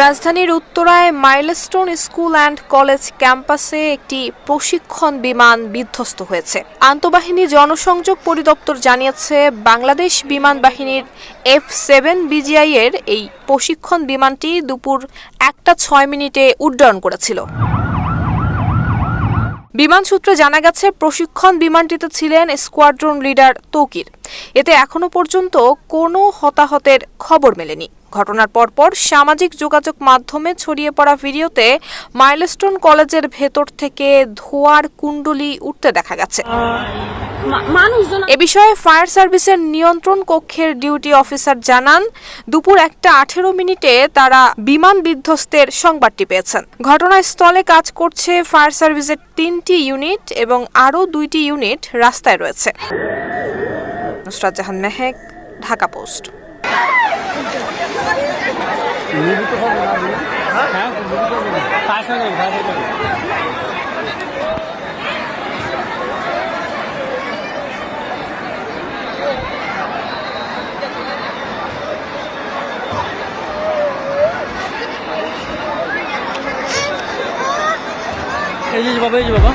রাজধানীর উত্তরায় milestone school and college ক্যাম্পাসে একটি প্রশিক্ষণ বিমান বিধ্বস্ত হয়েছে। আন্তঃবাহিনী জনসংযোগ পরিদপ্তর জানিয়েছে, বাংলাদেশ বিমান বাহিনীর এফ সেভেন বিজিআই এর এই প্রশিক্ষণ বিমানটি দুপুর একটা ছয় মিনিটে উড্ডয়ন করেছিল। বিমান সূত্রে জানা গেছে, প্রশিক্ষণ বিমানটিতে ছিলেন স্কোয়াড্রন লিডার তৌকির। এতে এখনও পর্যন্ত কোনো হতাহতের খবর মেলেনি। ঘটনার পরপর সামাজিক যোগাযোগ মাধ্যমে ছড়িয়ে পড়া ভিডিওতে মাইলস্টোন কলেজের ভেতর থেকে ধোয়ার কুণ্ডলি উঠতে দেখা গেছে। এ বিষয়ে ফায়ার সার্ভিসের নিয়ন্ত্রণ কক্ষের ডিউটি অফিসার জানান দুপুর একটা আঠেরো মিনিটে তারা বিমান বিধ্বস্তের সংবাদটি পেয়েছেন। ঘটনাস্থলে কাজ করছে ফায়ার সার্ভিসের তিনটি ইউনিট এবং আরও দুইটি ইউনিট রাস্তায় রয়েছে। নুসরাত জাহান মেহেক ঢাকা পোস্ট। এই যে বাবা এই যে বাবা।